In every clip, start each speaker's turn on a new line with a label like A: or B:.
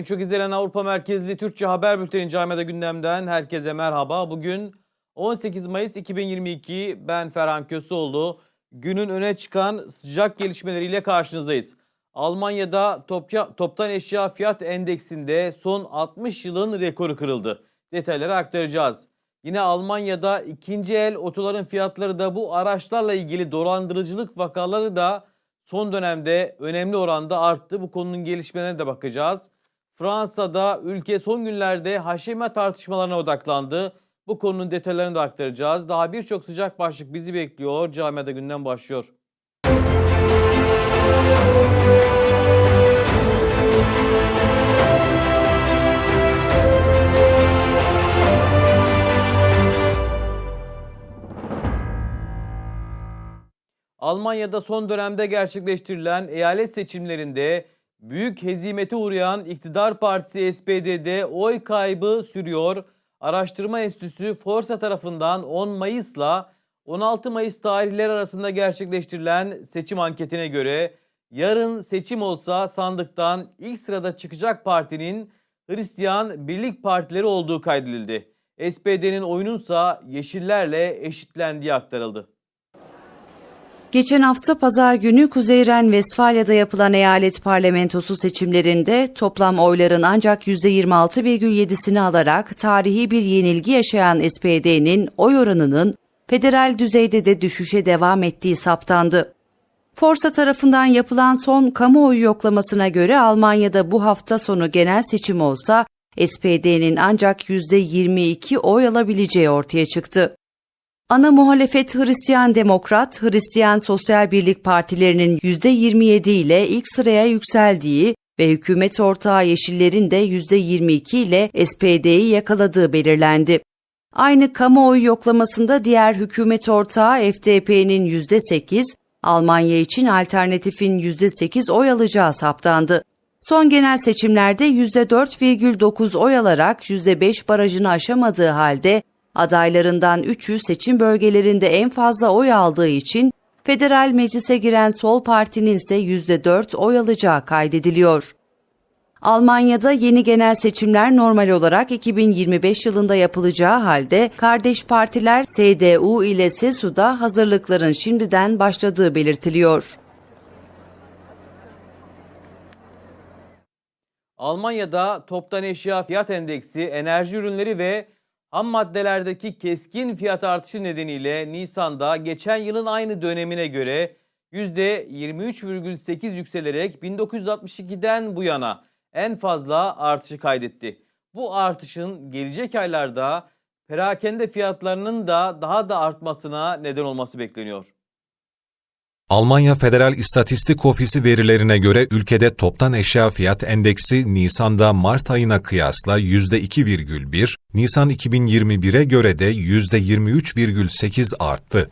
A: En çok izlenen Avrupa merkezli Türkçe haber bülteni Camiada Gündem'den herkese merhaba. Bugün 18 Mayıs 2022 ben Ferhan Köseoğlu. Günün öne çıkan sıcak gelişmeleriyle karşınızdayız. Almanya'da topya, toptan eşya fiyat endeksinde son 60 yılın rekoru kırıldı. Detayları aktaracağız. Yine Almanya'da ikinci el otoların fiyatları da bu araçlarla ilgili dolandırıcılık vakaları da son dönemde önemli oranda arttı. Bu konunun gelişmelerine de bakacağız. Fransa'da ülke son günlerde haşime tartışmalarına odaklandı. Bu konunun detaylarını da aktaracağız. Daha birçok sıcak başlık bizi bekliyor. Camiada günden başlıyor. Almanya'da son dönemde gerçekleştirilen eyalet seçimlerinde büyük hezimete uğrayan iktidar partisi SPD'de oy kaybı sürüyor. Araştırma Enstitüsü Forsa tarafından 10 Mayıs'la 16 Mayıs tarihleri arasında gerçekleştirilen seçim anketine göre yarın seçim olsa sandıktan ilk sırada çıkacak partinin Hristiyan Birlik Partileri olduğu kaydedildi. SPD'nin oyununsa Yeşillerle eşitlendiği aktarıldı.
B: Geçen hafta pazar günü Kuzey Ren-Vesfalya'da yapılan eyalet parlamentosu seçimlerinde toplam oyların ancak %26,7'sini alarak tarihi bir yenilgi yaşayan SPD'nin oy oranının federal düzeyde de düşüşe devam ettiği saptandı. Forsa tarafından yapılan son kamuoyu yoklamasına göre Almanya'da bu hafta sonu genel seçim olsa SPD'nin ancak %22 oy alabileceği ortaya çıktı. Ana muhalefet Hristiyan Demokrat, Hristiyan Sosyal Birlik partilerinin %27 ile ilk sıraya yükseldiği ve hükümet ortağı Yeşillerin de %22 ile SPD'yi yakaladığı belirlendi. Aynı kamuoyu yoklamasında diğer hükümet ortağı FDP'nin %8, Almanya için alternatifin %8 oy alacağı saptandı. Son genel seçimlerde %4,9 oy alarak %5 barajını aşamadığı halde adaylarından 3'ü seçim bölgelerinde en fazla oy aldığı için federal meclise giren Sol Parti'nin ise %4 oy alacağı kaydediliyor. Almanya'da yeni genel seçimler normal olarak 2025 yılında yapılacağı halde kardeş partiler CDU ile CSU'da hazırlıkların şimdiden başladığı belirtiliyor.
A: Almanya'da toptan eşya fiyat endeksi, enerji ürünleri ve ham maddelerdeki keskin fiyat artışı nedeniyle Nisan'da geçen yılın aynı dönemine göre %23,8 yükselerek 1962'den bu yana en fazla artışı kaydetti. Bu artışın gelecek aylarda perakende fiyatlarının da daha da artmasına neden olması bekleniyor.
C: Almanya Federal İstatistik Ofisi verilerine göre ülkede toptan eşya fiyat endeksi Nisan'da Mart ayına kıyasla %2,1, Nisan 2021'e göre de %23,8 arttı.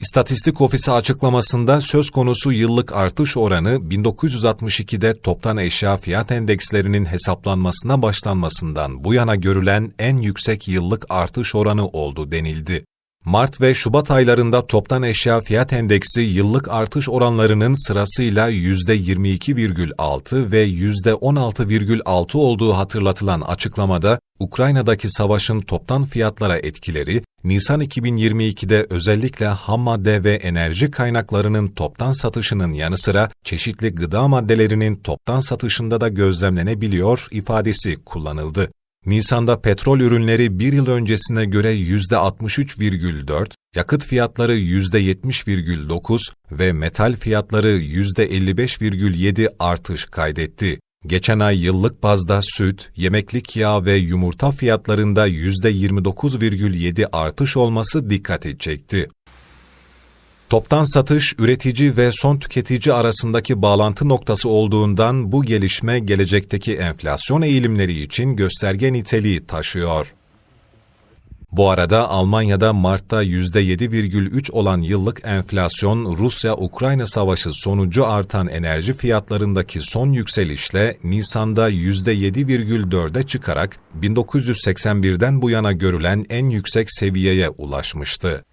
C: İstatistik Ofisi açıklamasında söz konusu yıllık artış oranı 1962'de toptan eşya fiyat endekslerinin hesaplanmasına başlanmasından bu yana görülen en yüksek yıllık artış oranı oldu denildi. Mart ve Şubat aylarında toptan eşya fiyat endeksi yıllık artış oranlarının sırasıyla %22,6 ve %16,6 olduğu hatırlatılan açıklamada, Ukrayna'daki savaşın toptan fiyatlara etkileri, Nisan 2022'de özellikle ham madde ve enerji kaynaklarının toptan satışının yanı sıra çeşitli gıda maddelerinin toptan satışında da gözlemlenebiliyor ifadesi kullanıldı. Nisan'da petrol ürünleri bir yıl öncesine göre %63,4, yakıt fiyatları %70,9 ve metal fiyatları %55,7 artış kaydetti. Geçen ay yıllık bazda süt, yemeklik yağ ve yumurta fiyatlarında %29,7 artış olması dikkati çekti. Toptan satış, üretici ve son tüketici arasındaki bağlantı noktası olduğundan bu gelişme gelecekteki enflasyon eğilimleri için gösterge niteliği taşıyor. Bu arada Almanya'da Mart'ta %7,3 olan yıllık enflasyon, Rusya-Ukrayna savaşı sonucu artan enerji fiyatlarındaki son yükselişle Nisan'da %7,4'e çıkarak 1981'den bu yana görülen en yüksek seviyeye ulaşmıştı.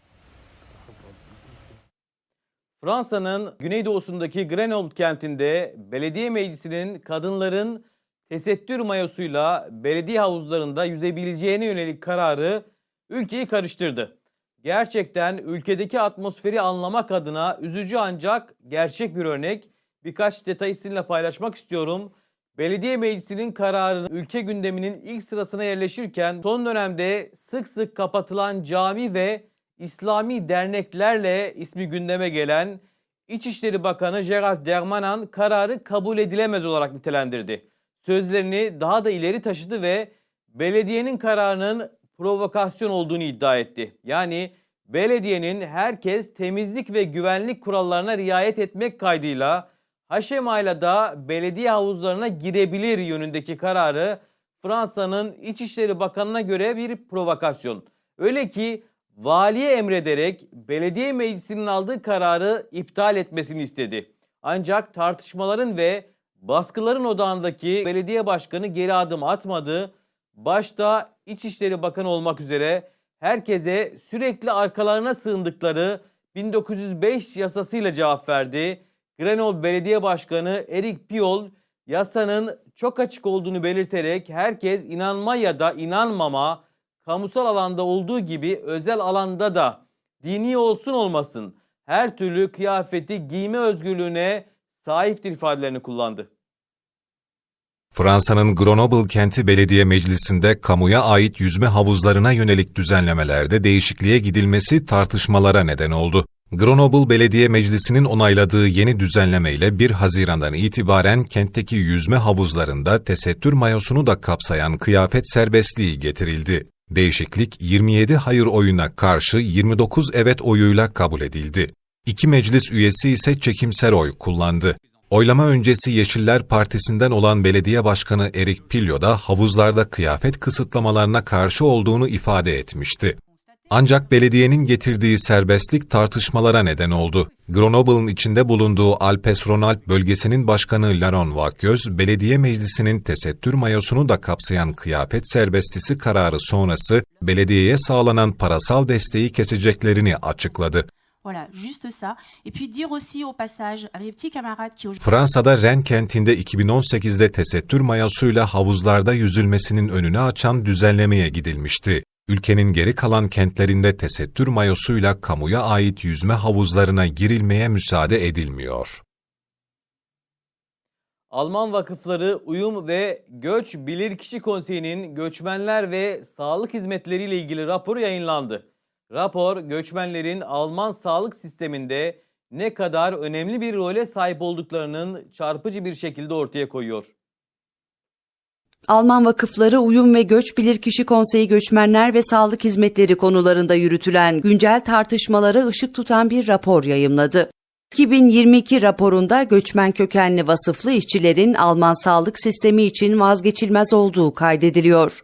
A: Fransa'nın güneydoğusundaki Grenoble kentinde belediye meclisinin kadınların tesettür mayosuyla belediye havuzlarında yüzebileceğine yönelik kararı ülkeyi karıştırdı. Gerçekten ülkedeki atmosferi anlamak adına üzücü ancak gerçek bir örnek. Birkaç detayı sizinle paylaşmak istiyorum. Belediye meclisinin kararı ülke gündeminin ilk sırasına yerleşirken son dönemde sık sık kapatılan cami ve İslami derneklerle ismi gündeme gelen İçişleri Bakanı Gerald Dermanan kararı kabul edilemez olarak nitelendirdi. Sözlerini daha da ileri taşıdı ve belediyenin kararının provokasyon olduğunu iddia etti. Yani belediyenin herkes temizlik ve güvenlik kurallarına riayet etmek kaydıyla Haşemayla belediye havuzlarına girebilir yönündeki kararı Fransa'nın İçişleri Bakanı'na göre bir provokasyon. Öyle ki valiye emrederek belediye meclisinin aldığı kararı iptal etmesini istedi. Ancak tartışmaların ve baskıların odağındaki belediye başkanı geri adım atmadı. Başta İçişleri Bakanı olmak üzere herkese sürekli arkalarına sığındıkları 1905 yasasıyla cevap verdi. Grenoble Belediye Başkanı Eric Piolle yasanın çok açık olduğunu belirterek herkes inanma ya da inanmama kamusal alanda olduğu gibi özel alanda da dini olsun olmasın her türlü kıyafeti giyme özgürlüğüne sahiptir ifadelerini kullandı.
C: Fransa'nın Grenoble kenti belediye meclisinde kamuya ait yüzme havuzlarına yönelik düzenlemelerde değişikliğe gidilmesi tartışmalara neden oldu. Grenoble Belediye Meclisi'nin onayladığı yeni düzenlemeyle 1 Haziran'dan itibaren kentteki yüzme havuzlarında tesettür mayosunu da kapsayan kıyafet serbestliği getirildi. Değişiklik 27 hayır oyuna karşı 29 evet oyuyla kabul edildi. İki meclis üyesi ise çekimser oy kullandı. Oylama öncesi Yeşiller Partisi'nden olan belediye başkanı Erik Pilyo da havuzlarda kıyafet kısıtlamalarına karşı olduğunu ifade etmişti. Ancak belediyenin getirdiği serbestlik tartışmalara neden oldu. Grenoble'ın içinde bulunduğu Alpes-Rhône-Alpes bölgesinin başkanı Laron Vakgöz, belediye meclisinin tesettür mayosunu da kapsayan kıyafet serbestisi kararı sonrası belediyeye sağlanan parasal desteği keseceklerini açıkladı.
D: Voilà, juste ça. Et puis dire aussi au passage à mes petits camarades qui aujourd'hui
C: Fransa'da Rennes kentinde 2018'de tesettür mayosuyla havuzlarda yüzülmesinin önünü açan düzenlemeye gidilmişti. Ülkenin geri kalan kentlerinde tesettür mayosuyla kamuya ait yüzme havuzlarına girilmeye müsaade edilmiyor.
A: Alman Vakıfları Uyum ve Göç Bilirkişi Konseyi'nin göçmenler ve sağlık hizmetleriyle ilgili raporu yayınlandı. Rapor göçmenlerin Alman sağlık sisteminde ne kadar önemli bir role sahip olduklarının çarpıcı bir şekilde ortaya koyuyor.
B: Alman Vakıfları Uyum ve Göç Bilirkişi Konseyi Göçmenler ve Sağlık Hizmetleri konularında yürütülen güncel tartışmalara ışık tutan bir rapor yayımladı. 2022 raporunda göçmen kökenli vasıflı işçilerin Alman sağlık sistemi için vazgeçilmez olduğu kaydediliyor.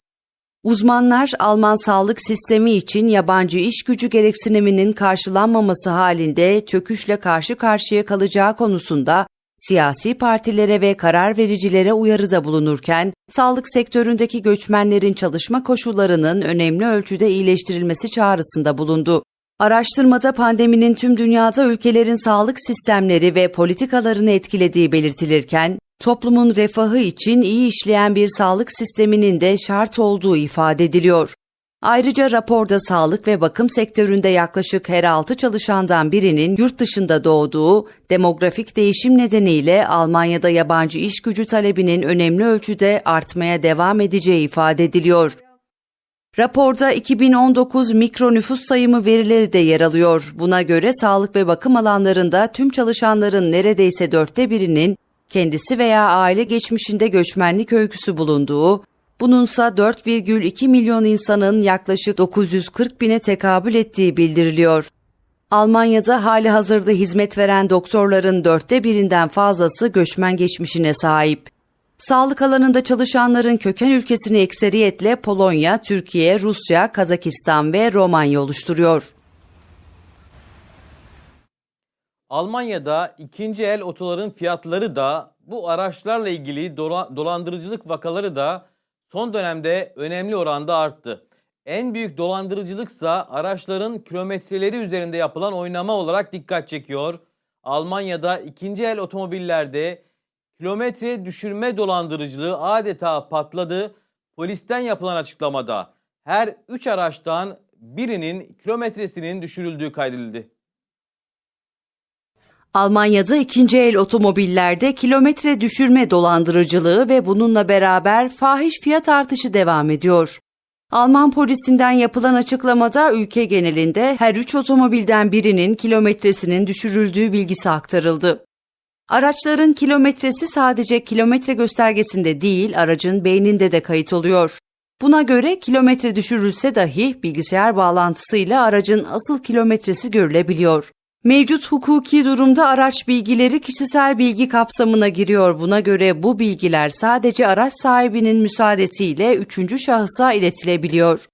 B: Uzmanlar Alman sağlık sistemi için yabancı iş gücü gereksiniminin karşılanmaması halinde çöküşle karşı karşıya kalacağı konusunda siyasi partilere ve karar vericilere uyarıda bulunurken, sağlık sektöründeki göçmenlerin çalışma koşullarının önemli ölçüde iyileştirilmesi çağrısında bulundu. Araştırmada pandeminin tüm dünyada ülkelerin sağlık sistemleri ve politikalarını etkilediği belirtilirken, toplumun refahı için iyi işleyen bir sağlık sisteminin de şart olduğu ifade ediliyor. Ayrıca raporda sağlık ve bakım sektöründe yaklaşık her 6 çalışandan birinin yurt dışında doğduğu, demografik değişim nedeniyle Almanya'da yabancı iş gücü talebinin önemli ölçüde artmaya devam edeceği ifade ediliyor. Raporda 2019 mikro nüfus sayımı verileri de yer alıyor. Buna göre sağlık ve bakım alanlarında tüm çalışanların neredeyse dörtte birinin kendisi veya aile geçmişinde göçmenlik öyküsü bulunduğu, bununsa 4,2 milyon insanın yaklaşık 940 bine tekabül ettiği bildiriliyor. Almanya'da hali hazırda hizmet veren doktorların dörtte birinden fazlası göçmen geçmişine sahip. Sağlık alanında çalışanların köken ülkesini ekseriyetle Polonya, Türkiye, Rusya, Kazakistan ve Romanya oluşturuyor.
A: Almanya'da ikinci el otoların fiyatları da bu araçlarla ilgili dola- dolandırıcılık vakaları da son dönemde önemli oranda arttı. En büyük dolandırıcılıksa araçların kilometreleri üzerinde yapılan oynama olarak dikkat çekiyor. Almanya'da ikinci el otomobillerde kilometre düşürme dolandırıcılığı adeta patladı. Polisten yapılan açıklamada her 3 araçtan birinin kilometresinin düşürüldüğü kaydedildi.
B: Almanya'da ikinci el otomobillerde kilometre düşürme dolandırıcılığı ve bununla beraber fahiş fiyat artışı devam ediyor. Alman polisinden yapılan açıklamada ülke genelinde her üç otomobilden birinin kilometresinin düşürüldüğü bilgisi aktarıldı. Araçların kilometresi sadece kilometre göstergesinde değil, aracın beyninde de kayıt oluyor. Buna göre kilometre düşürülse dahi bilgisayar bağlantısıyla aracın asıl kilometresi görülebiliyor. Mevcut hukuki durumda araç bilgileri kişisel bilgi kapsamına giriyor. Buna göre bu bilgiler sadece araç sahibinin müsaadesiyle üçüncü şahısa iletilebiliyor.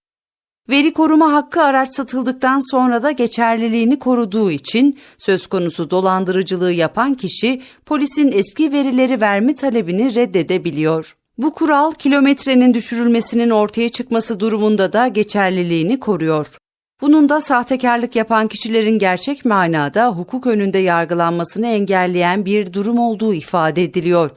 B: Veri koruma hakkı araç satıldıktan sonra da geçerliliğini koruduğu için söz konusu dolandırıcılığı yapan kişi polisin eski verileri verme talebini reddedebiliyor. Bu kural kilometrenin düşürülmesinin ortaya çıkması durumunda da geçerliliğini koruyor. Bunun da sahtekarlık yapan kişilerin gerçek manada hukuk önünde yargılanmasını engelleyen bir durum olduğu ifade ediliyor.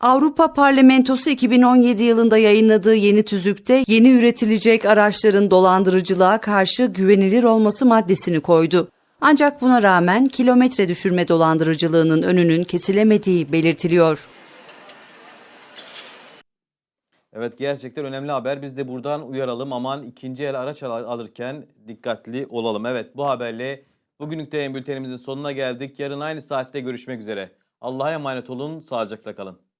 B: Avrupa Parlamentosu 2017 yılında yayınladığı yeni tüzükte yeni üretilecek araçların dolandırıcılığa karşı güvenilir olması maddesini koydu. Ancak buna rağmen kilometre düşürme dolandırıcılığının önünün kesilemediği belirtiliyor.
A: Evet gerçekten önemli haber. Biz de buradan uyaralım. Aman ikinci el araç al- alırken dikkatli olalım. Evet bu haberle bugünlük de bültenimizin sonuna geldik. Yarın aynı saatte görüşmek üzere. Allah'a emanet olun. Sağlıcakla kalın.